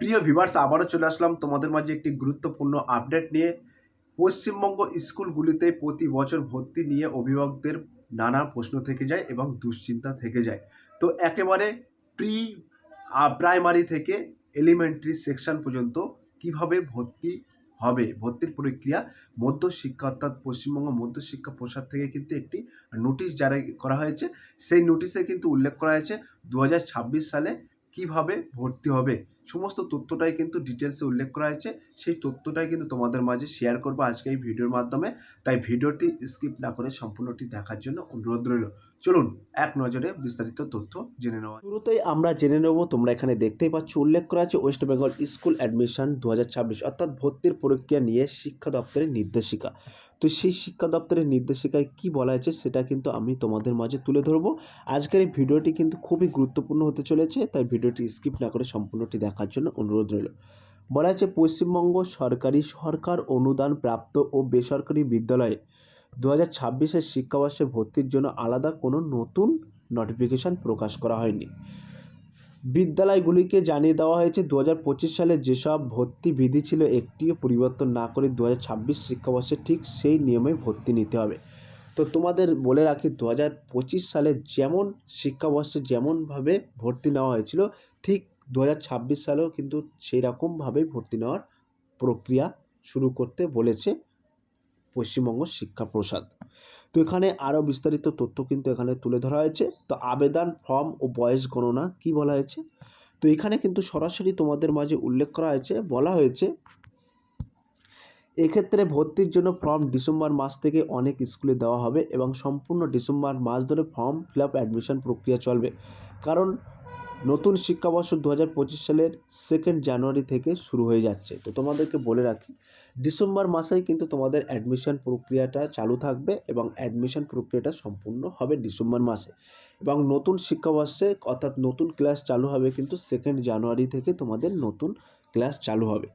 প্রিয় ভিভার্স আবারও চলে আসলাম তোমাদের মাঝে একটি গুরুত্বপূর্ণ আপডেট নিয়ে। পশ্চিমবঙ্গ স্কুলগুলিতে প্রতি বছর ভর্তি নিয়ে অভিভাবকদের নানা প্রশ্ন থেকে যায় এবং দুশ্চিন্তা থেকে যায়। তো একেবারে প্রি প্রাইমারি থেকে এলিমেন্টারি সেকশন পর্যন্ত কীভাবে ভর্তি হবে, ভর্তির প্রক্রিয়া, মধ্যশিক্ষা অর্থাৎ পশ্চিমবঙ্গ মধ্যশিক্ষা প্রসাদ থেকে কিন্তু একটি নোটিশ জারি করা হয়েছে। সেই নোটিশে কিন্তু উল্লেখ করা হয়েছে, দু হাজার ছাব্বিশ সালে কীভাবে ভর্তি হবে? সমস্ত তথ্যটাই কিন্তু ডিটেলসে উল্লেখ করা হয়েছে। সেই তথ্যটাই কিন্তু তোমাদের মাঝে শেয়ার করব আজকে এই ভিডিওর মাধ্যমে। তাই ভিডিওটি স্কিপ না করে সম্পূর্ণটি দেখার জন্য অনুরোধ রইল। চলুন এক নজরে বিস্তারিত তথ্য জেনে নেওয়া শুরুতেই আমরা জেনে নেব, তোমরা এখানে দেখতেই পাচ্ছ, উল্লেখ করা আছে ওয়েস্ট বেঙ্গল স্কুল অ্যাডমিশন দু হাজার ছাব্বিশ, অর্থাৎ ভর্তির প্রক্রিয়া নিয়ে শিক্ষা দপ্তরের নির্দেশিকা। তো সেই শিক্ষা দপ্তরের নির্দেশিকায় কি বলা হয়েছে সেটা কিন্তু আমি তোমাদের মাঝে তুলে ধরবো। আজকের এই ভিডিওটি কিন্তু খুবই গুরুত্বপূর্ণ হতে চলেছে, তাই ভিডিওটি স্কিপ না করে সম্পূর্ণটি দেখার জন্য অনুরোধ রইল। বলা হয়েছে, পশ্চিমবঙ্গ সরকারি সরকার অনুদান প্রাপ্ত ও বেসরকারি বিদ্যালয়ে দু হাজার ছাব্বিশের শিক্ষাবর্ষে ভর্তির জন্য আলাদা কোনো নতুন নোটিফিকেশান প্রকাশ করা হয়নি। বিদ্যালয়গুলিকে জানিয়ে দেওয়া হয়েছে, দু হাজার পঁচিশ সালে যেসব ভর্তি বিধি ছিল একটিও পরিবর্তন না করে দু হাজার ছাব্বিশ শিক্ষাবর্ষে ঠিক সেই নিয়মে ভর্তি নিতে হবে। তো তোমাদের বলে রাখি, দু হাজার পঁচিশ সালে যেমন শিক্ষাবর্ষে যেমনভাবে ভর্তি নেওয়া হয়েছিল, ঠিক দু হাজার ছাব্বিশ সালেও কিন্তু সেই রকমভাবেই ভর্তি নেওয়ার প্রক্রিয়া শুরু করতে বলেছে পশ্চিমবঙ্গ শিক্ষা প্রসাদ তো এখানে আরও বিস্তারিত তথ্য কিন্তু এখানে তুলে ধরা হয়েছে। তো আবেদন ফর্ম ও বয়স গণনা কি বলা হয়েছে? তো এখানে কিন্তু সরাসরি তোমাদের মাঝে উল্লেখ করা হয়েছে, বলা হয়েছে, এক্ষেত্রে ভর্তির জন্য ফর্ম ডিসেম্বর মাস থেকে অনেক স্কুলে দেওয়া হবে এবং সম্পূর্ণ ডিসেম্বর মাস ধরে ফর্ম ফিল আপ অ্যাডমিশন প্রক্রিয়া চলবে। কারণ নতুন শিক্ষাবর্ষ দু হাজার পঁচিশ সালের সেকেন্ড জানুয়ারি থেকে শুরু হয়ে যাচ্ছে। তো তোমাদেরকে বলে রাখি, ডিসেম্বর মাসেই কিন্তু তোমাদের অ্যাডমিশন প্রক্রিয়াটা চালু থাকবে এবং অ্যাডমিশন প্রক্রিয়াটা সম্পূর্ণ হবে ডিসেম্বর মাসে। এবং নতুন শিক্ষাবর্ষে, অর্থাৎ নতুন ক্লাস চালু হবে কিন্তু সেকেন্ড জানুয়ারি থেকে তোমাদের নতুন ক্লাস চালু হবে।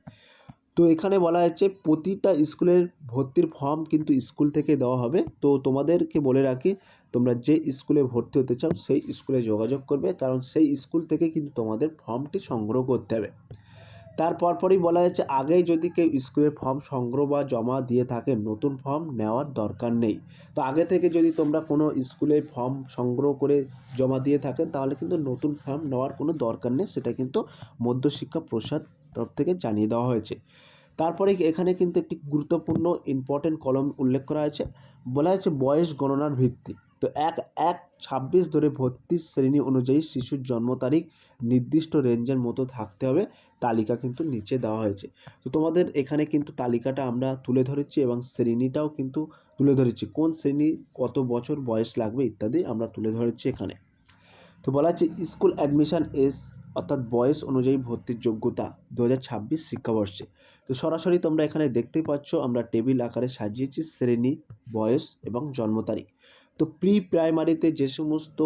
তো এখানে বলা হয়েছে প্রতিটা স্কুলের ভর্তির ফর্ম কিন্তু স্কুল থেকে দেওয়া হবে। তো তোমাদেরকে বলে রাখি, তোমরা যে স্কুলে ভর্তি হতে চাও সেই স্কুলে যোগাযোগ করবে, কারণ সেই স্কুল থেকে কিন্তু তোমাদের ফর্মটি সংগ্রহ করতে হবে। তারপর পরই বলা হয়েছে, আগেই যদি কেউ স্কুলের ফর্ম সংগ্রহ বা জমা দিয়ে থাকে, নতুন ফর্ম নেওয়ার দরকার নেই। তো আগে থেকে যদি তোমরা কোনো স্কুলে ফর্ম সংগ্রহ করে জমা দিয়ে থাকেন, তাহলে কিন্তু নতুন ফর্ম নেওয়ার কোনো দরকার নেই। সেটা কিন্তু মধ্যশিক্ষা প্রসাদ তরফ থেকে জানিয়ে দেওয়া হয়েছে। তারপরে এখানে কিন্তু একটি গুরুত্বপূর্ণ ইম্পর্টেন্ট কলম উল্লেখ করা হয়েছে। বলা হয়েছে বয়স গণনার ভিত্তি। তো এক এক, ছাব্বিশ ধরে ভর্তি শ্রেণি অনুযায়ী শিশুর জন্ম তারিখ নির্দিষ্ট রেঞ্জের মতো থাকতে হবে। তালিকা কিন্তু নিচে দেওয়া হয়েছে। তো তোমাদের এখানে কিন্তু তালিকাটা আমরা তুলে ধরেছি এবং শ্রেণীটাও কিন্তু তুলে ধরেছি। কোন শ্রেণি, কত বছর বয়স লাগবে ইত্যাদি আমরা তুলে ধরেছি এখানে। তো বলা হচ্ছে স্কুল অ্যাডমিশান এস অর্থাৎ বয়স অনুযায়ী ভর্তির যোগ্যতা দু হাজার ছাব্বিশ শিক্ষাবর্ষে। তো সরাসরি তোমরা এখানে দেখতেই পাচ্ছ, আমরা টেবিল আকারে সাজিয়েছি শ্রেণি, বয়স এবং জন্ম তারিখ। তো প্রি প্রাইমারিতে যে সমস্ত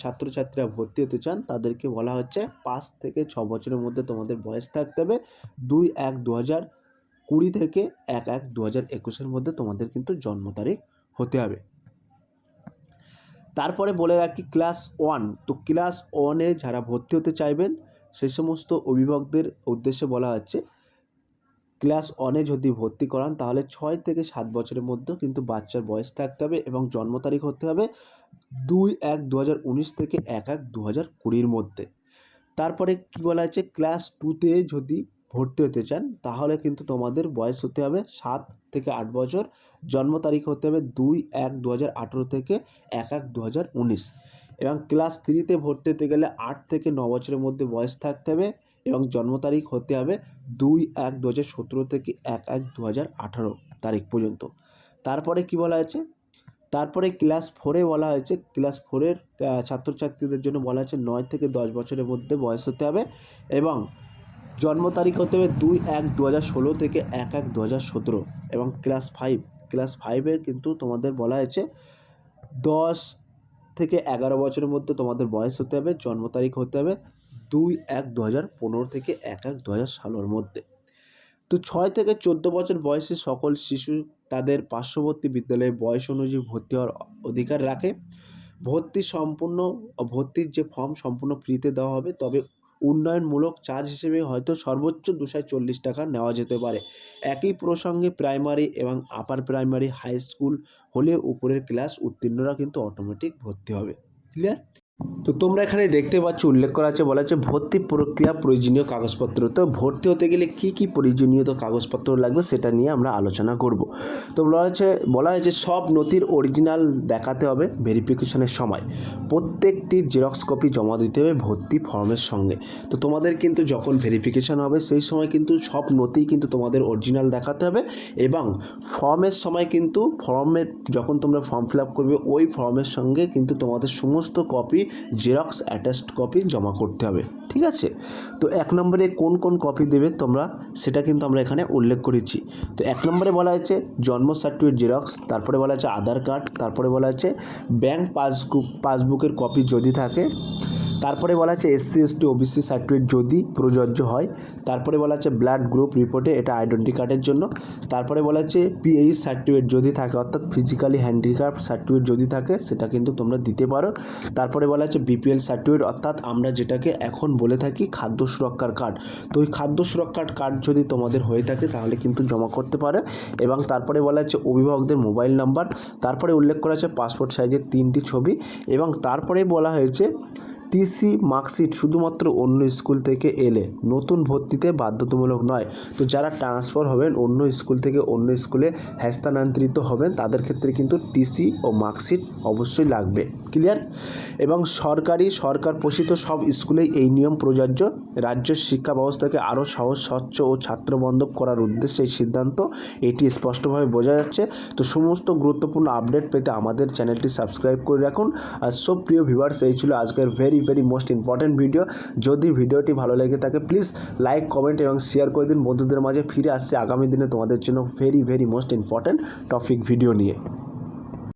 ছাত্রছাত্রীরা ভর্তি হতে চান, তাদেরকে বলা হচ্ছে পাঁচ থেকে ছ বছরের মধ্যে তোমাদের বয়স থাকতে হবে। দুই এক দু হাজার কুড়ি থেকে এক এক দু হাজার একুশের মধ্যে তোমাদের কিন্তু জন্ম তারিখ হতে হবে। তারপরে বলে রাখি ক্লাস ওয়ান। তো ক্লাস ওয়ানে যারা ভর্তি হতে চাইবেন, সে সমস্ত অভিভাবকদের উদ্দেশ্যে বলা হচ্ছে, ক্লাস ওয়ানে যদি ভর্তি করান, তাহলে ছয় থেকে সাত বছরের মধ্যে কিন্তু বাচ্চার বয়স থাকতে হবে এবং জন্ম তারিখ হতে হবে দুই এক দু থেকে এক এক দু হাজার কুড়ির মধ্যে। তারপরে কী বলা আছে ক্লাস টুতে যদি ভর্তি হতে চান, তাহলে কিন্তু তোমাদের বয়স হতে হবে সাত থেকে আট বছর, জন্ম তারিখ হতে হবে দুই এক দু হাজার আঠেরো থেকে এক এক দু হাজার উনিশ এবং ক্লাস থ্রিতে ভর্তি হতে গেলে আট থেকে ন বছরের মধ্যে বয়স থাকতে হবে এবং জন্ম তারিখ হতে হবে দুই এক দু হাজার সতেরো থেকে এক এক দু হাজার আঠারো তারিখ পর্যন্ত। তারপরে কি বলা হয়েছে? তারপরে ক্লাস ফোরে বলা হয়েছে, ক্লাস ফোরের ছাত্রছাত্রীদের জন্য বলা হয়েছে নয় থেকে দশ বছরের মধ্যে বয়স হতে হবে এবং জন্ম তারিখ হতে হবে দুই এক দু হাজার ষোলো থেকে এক এক দু হাজার সতেরো এবং ক্লাস ফাইভ। ক্লাস ফাইভের কিন্তু তোমাদের বলা হয়েছে দশ থেকে এগারো বছরের মধ্যে তোমাদের বয়স হতে হবে, জন্ম তারিখ হতে হবে দুই এক দু হাজার পনেরো থেকে এক এক দু হাজার ষোলোর মধ্যে। তো ছয় থেকে চোদ্দ বছর বয়সী সকল শিশু তাদের পার্শ্ববর্তী বিদ্যালয়ে বয়স অনুযায়ী ভর্তি হওয়ার অধিকার রাখে। ভর্তি সম্পূর্ণ, ভর্তির যে ফর্ম সম্পূর্ণ ফ্রিতে দেওয়া হবে, তবে উন্নয়নমূলক চার্জ হিসেবে হয়তো সর্বোচ্চ দুশো চল্লিশ টাকা নেওয়া যেতে পারে। একই প্রসঙ্গে প্রাইমারি এবং আপার প্রাইমারি হাই স্কুল হলে উপরের ক্লাস উত্তীর্ণরা কিন্তু অটোমেটিক ভর্তি হবে। ক্লিয়ার তো তোমরা এখানে দেখতে পাচ্ছ, উল্লেখ করা আছে, বলা আছে ভর্তি প্রক্রিয়া প্রয়োজনীয় কাগজপত্র। তো ভর্তি হতে গেলে কি কি প্রয়োজনীয় তো কাগজপত্র লাগবে সেটা নিয়ে আমরা আলোচনা করব। তো বলা হচ্ছে বলা হয়েছে সব নথির অরিজিনাল দেখাতে হবে ভেরিফিকেশনের সময়। প্রত্যেকটি জেরক্স কপি জমা দিতে হবে ভর্তি ফর্মের সঙ্গে। তো তোমাদের কিন্তু যখন ভেরিফিকেশন হবে, সেই সময় কিন্তু সব নথি কিন্তু তোমাদের অরিজিনাল দেখাতে হবে এবং ফর্মের সময় কিন্তু ফর্মের যখন তোমরা ফর্ম ফিল আপ করবে, ওই ফর্মের সঙ্গে কিন্তু তোমাদের সমস্ত কপি জেরক্স অ্যাটাচড কপি জমা করতে হবে, ঠিক আছে? তো এক নম্বরে কোন কোন কপি দেবে তোমরা, সেটা কিন্তু আমরা এখানে উল্লেখ করেছি। তো এক নম্বরে বলা হয়েছে জন্ম সার্টিফিকেট জেরক্স তারপরে বলা আছে আধার কার্ড তারপরে বলা আছে ব্যাংক পাসবুক পাসবুকের কপি যদি থাকে তারপরে বলা আছে এসসি এসটি ওবিসি সার্টিফিকেট যদি প্রযোজ্য হয়। তারপরে বলা আছে ব্লাড গ্রুপ রিপোর্টে এটা আইডেন্টি কার্ডের জন্য। তারপরে বলা আছে পিএইচ সার্টিফিকেট যদি থাকে, অর্থাৎ ফিজিক্যালি হ্যান্ডিক্রাফট সার্টিফিকেট যদি থাকে, সেটা কিন্তু তোমরা দিতে পারো। তারপরে বলা আছে বিপিএল সার্টিফিকেট অর্থাৎ আমরা যেটাকে এখন বলে থাকি খাদ্য সুরক্ষার কার্ড তো ওই খাদ্য সুরক্ষার কার্ড যদি তোমাদের হয়ে থাকে, তাহলে কিন্তু জমা করতে পারে। এবং তারপরে বলা আছে অভিভাবকদের মোবাইল নাম্বার। তারপরে উল্লেখ করা আছে পাসপোর্ট সাইজের তিনটি ছবি। এবং তারপরে বলা হয়েছে টিসি মার্কশিট শুধুমাত্র অন্য স্কুল থেকে এলে নতুন ভর্তিতে বাধ্যতামূলক নয়। তো যারা ট্রান্সফার হবেন, অন্য স্কুল থেকে অন্য স্কুলে হস্তান্তরিত হবেন, তাদের ক্ষেত্রে কিন্তু টিসি ও মার্কশিট অবশ্যই লাগবে। ক্লিয়ার? এবং সরকারি, সরকার পোষিত সব স্কুলেই এই নিয়ম প্রযোজ্য। রাজ্য শিক্ষা ব্যবস্থাকে আরও সহজ, স্বচ্ছ ও ছাত্রবান্ধব করার উদ্দেশ্যে এই সিদ্ধান্ত। এটি স্পষ্টভাবে বোঝা যাচ্ছে। তো সমস্ত গুরুত্বপূর্ণ আপডেট পেতে আমাদের চ্যানেলটি সাবস্ক্রাইব করে রাখুন। আর সব প্রিয় ভিউয়ার্স, এই ছিল আজকের very very most important video যদি ভিডিওটি ভালো লেগে থাকে প্লিজ লাইক কমেন্ট এবং শেয়ার করে দিন। বন্ধুদের মাঝে ফিরে আসছে আগামী দিনে তোমাদের জন্য very very most important topic video নিয়ে।